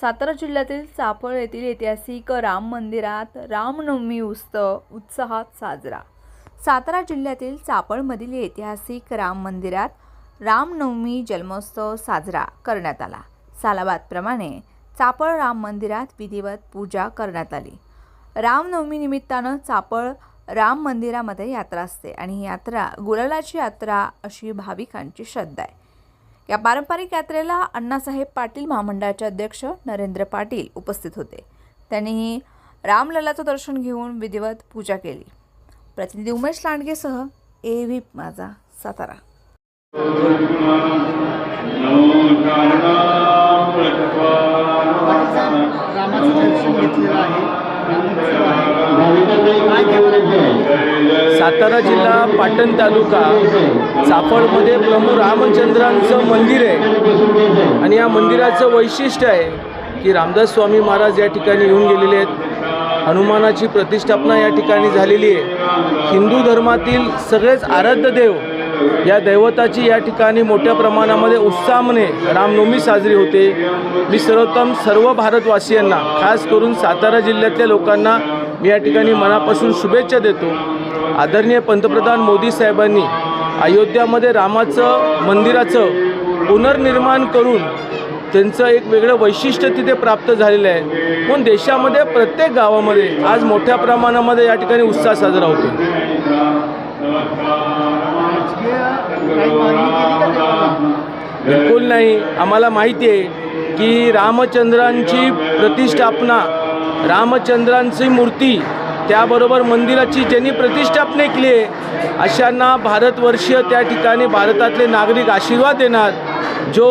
सातारा जिल्ह्यातील चाफळ येथील ऐतिहासिक राम मंदिरात रामनवमी उत्सव उत्साहात साजरा. सातारा जिल्ह्यातील चाफळमधील ऐतिहासिक राम मंदिरात रामनवमी जन्मोत्सव साजरा करण्यात आला. सालाबादप्रमाणे चापळ राम मंदिरात विधिवत पूजा करण्यात आली. रामनवमी निमित्तानं चापळ राम मंदिरामध्ये यात्रा असते आणि ही यात्रा गुलालाची यात्रा अशी भाविकांची श्रद्धा आहे. या पारंपरिक यात्रेला अण्णासाहेब पाटील महामंडळाचे अध्यक्ष नरेंद्र पाटील उपस्थित होते. त्यांनीही रामललाचं दर्शन घेऊन विधिवत पूजा केली. प्रतिनिधी उमेश लांडगेसह ए व्ही माझा सातारा रामाचं दर्शन घेतलेलं आहे रामोत्सव आहे काय केलं सातारा जिल्हा पाटण तालुका चाफळमध्ये प्रभू रामचंद्रांचं मंदिर आहे. आणि या मंदिराचं वैशिष्ट्य आहे की रामदास स्वामी महाराज या ठिकाणी येऊन गेलेले आहेत. हनुमानाची प्रतिष्ठापना या ठिकाणी झालेली आहे. हिंदू धर्मातील सगळेच आराध्य देव या दैवताची या ठिकाणी मोठ्या प्रमाणामध्ये उत्साहाने रामनवमी साजरी होते. मी सर्वोत्तम सर्व भारतवासियांना खास करून सातारा जिल्ह्यातल्या लोकांना मी या ठिकाणी मनापासून शुभेच्छा देतो. आदरणीय पंतप्रधान मोदी साहेबांनी अयोध्यामध्ये रामाचं मंदिराचं पुनर्निर्माण करून त्यांचं एक वेगळं वैशिष्ट्य तिथे प्राप्त झालेलं आहे. म्हणून देशामध्ये प्रत्येक गावामध्ये आज मोठ्या प्रमाणामध्ये या ठिकाणी उत्साह साजरा होतो बिलकुल नाही. आम्हाला माहिती आहे की रामचंद्रांची प्रतिष्ठापना रामचंद्रांची मूर्ती त्याबरोबर मंदिराची ज्यांनी प्रतिष्ठापने केली आहे अशांना भारतवर्षीय त्या ठिकाणी भारतातले नागरिक आशीर्वाद देणार. जो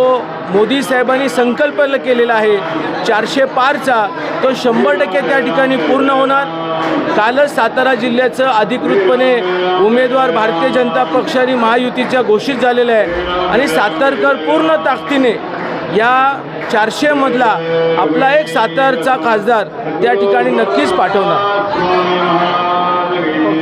मोदी साहेबांनी संकल्प केलेला आहे चारशे पारचा तो शंभर टक्के त्या ठिकाणी पूर्ण होणार. कालच सातारा जिल्ह्याचं अधिकृतपणे उमेदवार भारतीय जनता पक्ष आणि महायुतीच्या घोषित झालेलं आहे. आणि सातारकर पूर्ण ताकदीने या चारशेमधला आपला एक सातारचा खासदार त्या ठिकाणी नक्कीच पाठवणार.